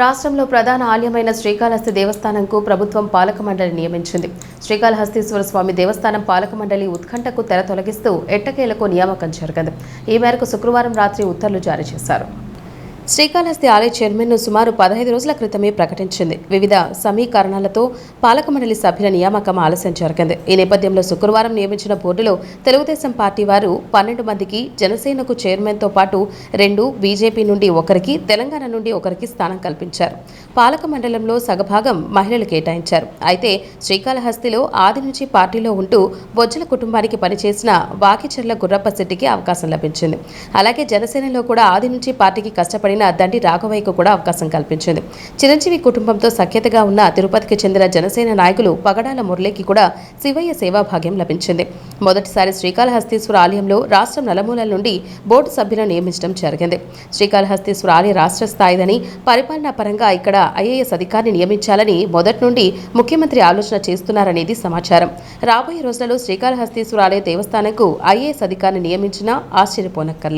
రాష్ట్రంలో ప్రధాన ఆలయమైన శ్రీకాళహస్తి దేవస్థానంకు ప్రభుత్వం పాలక మండలి నియమించింది. శ్రీకాళహస్తీశ్వర స్వామి దేవస్థానం పాలక మండలి ఉత్కంఠకు తెర తొలగిస్తూ ఎట్టకేలకు నియామకం జరిగింది. ఈ మేరకు శుక్రవారం రాత్రి ఉత్తర్వులు జారీ చేశారు. శ్రీకాళహస్తి ఆలయ చైర్మన్ను సుమారు పదహైదు రోజుల క్రితమే ప్రకటించింది. వివిధ సమీకరణాలతో పాలక మండలి సభ్యుల నియామకం ఆలస్యం జరిగింది. ఈ నేపథ్యంలో శుక్రవారం నియమించిన బోర్డులో తెలుగుదేశం పార్టీ వారు పన్నెండు మందికి జనసేనకు చైర్మన్తో పాటు రెండు బీజేపీ నుండి ఒకరికి తెలంగాణ నుండి ఒకరికి స్థానం కల్పించారు. పాలక మండలంలో సగభాగం మహిళలు కేటాయించారు. అయితే శ్రీకాళహస్తిలో ఆది నుంచి పార్టీలో ఉంటూ బొజ్జల కుటుంబానికి పనిచేసిన వాకిచెర్ల గుర్రప్ప శెట్టికి అవకాశం లభించింది. అలాగే జనసేనలో కూడా ఆది నుంచి పార్టీకి కష్టపడి కష్టపడిన దండి రాఘవయ్యకు కూడా అవకాశం కల్పించింది. చిరంజీవి కుటుంబంతో సఖ్యతగా ఉన్న తిరుపతికి చెందిన జనసేన నాయకులు పగడాల మురళికి కూడా శివయ్య సేవాభాగ్యం లభించింది. మొదటిసారి శ్రీకాళహస్తీశ్వర ఆలయంలో రాష్ట్రం నలుమూలల నుండి బోర్డు సభ్యులను నియమించడం జరిగింది. శ్రీకాళహస్తీశ్వర ఆలయ రాష్ట్ర స్థాయిదని పరిపాలనా పరంగా ఇక్కడ ఐఏఎస్ అధికారిని నియమించాలని మొదటి నుండి ముఖ్యమంత్రి ఆలోచన చేస్తున్నారనేది సమాచారం. రాబోయే రోజులలో శ్రీకాళహస్తీశ్వర ఆలయ దేవస్థానంకు ఐఏఎస్ అధికారిని నియమించినా ఆశ్చర్యపోనక్కర్లేదు.